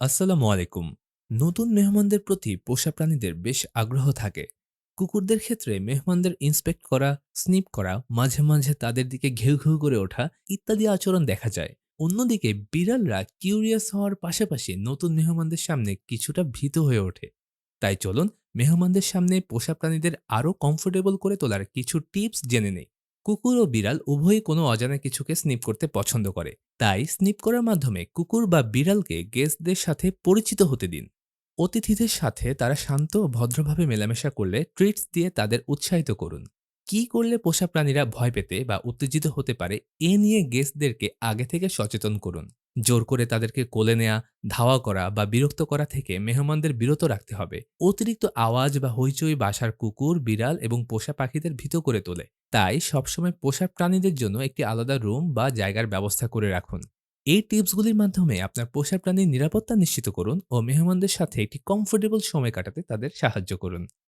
আসসালামু আলাইকুম। নতুন মেহমানদের প্রতি পোষা প্রাণীদের বেশ আগ্রহ থাকে। কুকুরদের ক্ষেত্রে মেহমানদের ইন্সপেক্ট করা স্নিপ করা, মাঝে মাঝে তাদের দিকে ঘেউ ঘেউ করে ওঠা ইত্যাদি আচরণ দেখা যায়। অন্যদিকে বিড়ালরা কিউরিয়াস হওয়ার পাশাপাশি নতুন মেহমানদের সামনে কিছুটা ভীত হয়ে ওঠে। তাই চলুন, মেহমানদের সামনে পোষা প্রাণীদের আরও কমফোর্টেবল করে তোলার কিছু টিপস জেনে নেই। কুকুর ও বিড়াল উভয়ই কোনো অজানা কিছুকে স্নিপ করতে পছন্দ করে। তাই স্নিপ করার মাধ্যমে কুকুর বা বিড়ালকে গেস্টদের সাথে পরিচিত হতে দিন। অতিথিদের সাথে তারা শান্ত ও ভদ্রভাবে মেলামেশা করলে ট্রিটস দিয়ে তাদের উৎসাহিত করুন। কি করলে পোষা প্রাণীরা ভয় পেতে বা উত্তেজিত হতে পারে, এ নিয়ে গেস্টদেরকে আগে থেকে সচেতন করুন। জোর করে তাদেরকে কোলে নেয়া, ধাওয়া করা বা বিরক্ত করা থেকে মেহমানদের বিরত রাখতে হবে। অতিরিক্ত আওয়াজ বা হইচই বাসার কুকুর, বিড়াল এবং পোষা পাখিদের ভীত করে তোলে। তাই সবসময় পোষা প্রাণীদের জন্য একটি আলাদা রুম বা জায়গার ব্যবস্থা করে রাখুন। এই টিপসগুলির মাধ্যমে আপনার পোষা প্রাণীর নিরাপত্তা নিশ্চিত করুন ও মেহমানদের সাথে একটি কমফোর্টেবল সময় কাটাতে তাদের সাহায্য করুন।